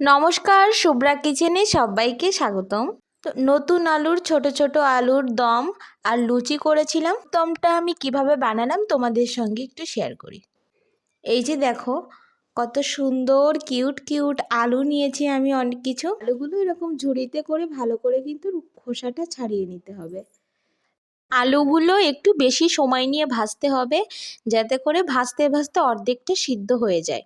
নমস্কার শুভ্রা কিচেনে সবাইকে স্বাগতম। তো নতুন আলুর ছোট ছোট আলুর দম আর লুচি করেছিলাম, দমটা আমি কীভাবে বানালাম তোমাদের সঙ্গে একটু শেয়ার করি। এই যে দেখো, কত সুন্দর কিউট কিউট আলু নিয়েছি আমি অনেক কিছু। আলুগুলো এরকম ঝুড়িতে করে ভালো করে কিন্তু খোসাটা ছাড়িয়ে নিতে হবে। আলুগুলো একটু বেশি সময় নিয়ে ভাজতে হবে, যাতে করে ভাজতে ভাজতে অর্ধেকটা সিদ্ধ হয়ে যায়।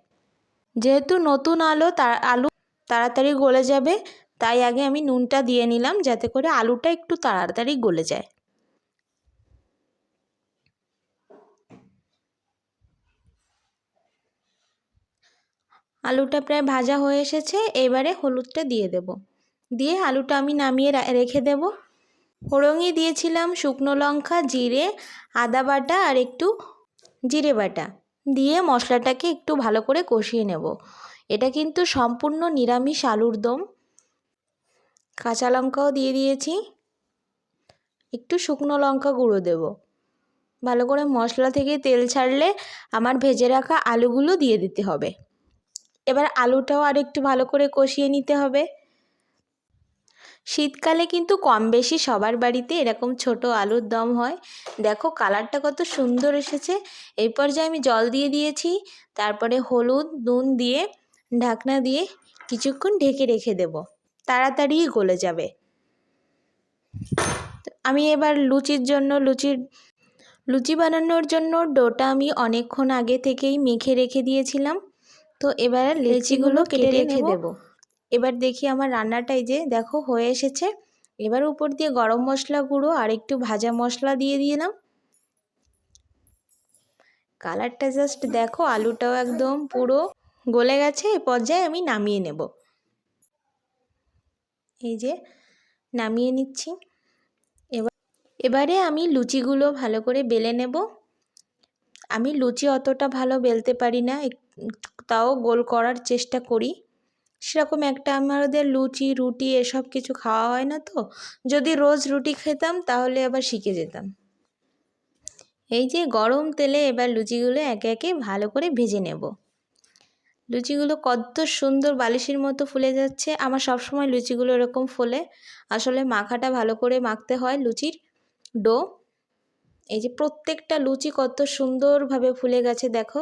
যেহেতু নতুন আলু, তার আলু তাড়াতাড়ি গলে যাবে, তাই আগে আমি নুনটা দিয়ে নিলাম যাতে করে আলুটা একটু তাড়াতাড়ি গলে যায়। আলুটা প্রায় ভাজা হয়ে এসেছে, এবারে হলুদটা দিয়ে দেব। দিয়ে আলুটা আমি নামিয়ে রেখে দেব। ফোড়ঙে দিয়েছিলাম শুকনো লঙ্কা, জিরে, আদা বাটা আর একটু জিরে বাটা। দিয়ে মশলাটাকে একটু ভালো করে কষিয়ে নেব। এটা কিন্তু সম্পূর্ণ নিরামিষ আলুর দম। কাঁচা লঙ্কাও দিয়ে দিয়েছি। একটু শুকনো লঙ্কা গুঁড়ো দেব। ভালো করে মশলা থেকে তেল ছাড়লে আমার ভেজে রাখা আলুগুলো দিয়ে দিতে হবে। এবার আলুটাও আর একটু ভালো করে কষিয়ে নিতে হবে। শীতকালে কিন্তু কম বেশি সবার বাড়িতে এরকম ছোট আলুর দম হয়। দেখো কালারটা কত সুন্দর এসেছে। এই পর্যায়ে আমি জল দিয়ে দিয়েছি, তারপরে হলুদ, নুন দিয়ে ঢাকনা দিয়ে কিছুক্ষণ ঢেকে রেখে দেব। তাড়াতাড়ি গলে যাবে। আমি এবার লুচির জন্য লুচির লুচি বানানোর জন্য ডোটা আমি অনেকক্ষণ আগে থেকেই মেখে রেখে দিয়েছিলাম। তো এবার লেচিগুলো কেটে রেখে দেব। এবার দেখি আমার রান্নাটাই যে দেখো হয়ে এসেছে। এবার উপর দিয়ে গরম মশলা গুঁড়ো আর একটু ভাজা মশলা দিয়ে দিলাম। কালারটা জাস্ট দেখো আলুটাও একদম পুরো গলে গেছে, এ পর্যায়ে আমি নামিয়ে নেব। এই যে, নামিয়ে নিচ্ছি। এবার, এবারে আমি লুচিগুলো ভালো করে বেলে নেব। আমি লুচি অতটা ভালো বেলতে পারি না তাও গোল করার চেষ্টা করি। সেরকম একটা আমাদের লুচি, রুটি এসব কিছু খাওয়া হয় না তো, যদি রোজ রুটি খেতাম তাহলে আবার শিখে যেতাম। এই যে, গরম তেলে এবার লুচিগুলো একে একে ভালো করে ভেজে নেব। লুচিগুলো কত সুন্দর বালিশের মতো ফুলে যাচ্ছে। আমার সবসময় লুচিগুলো এরকম ফোলে। আসলে মাখাটা ভালো করে মাখতে হয় লুচির ডো। এই যে প্রত্যেকটা লুচি কত সুন্দরভাবে ফুলে গেছে, দেখো।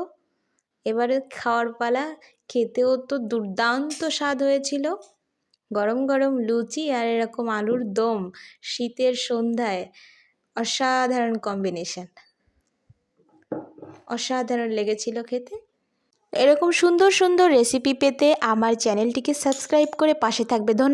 এবারে খাওয়ার পালা। খেতেও তো দুর্দান্ত স্বাদ হয়েছিল। গরম গরম লুচি আর এরকম আলুর দম শীতের সন্ধ্যায়। অসাধারণ কম্বিনেশন অসাধারণ লেগেছিল খেতে। এরকম সুন্দর সুন্দর রেসিপি পেতে আমার চ্যানেলটিকে সাবস্ক্রাইব করে পাশে থাকবে। ধন্যবাদ।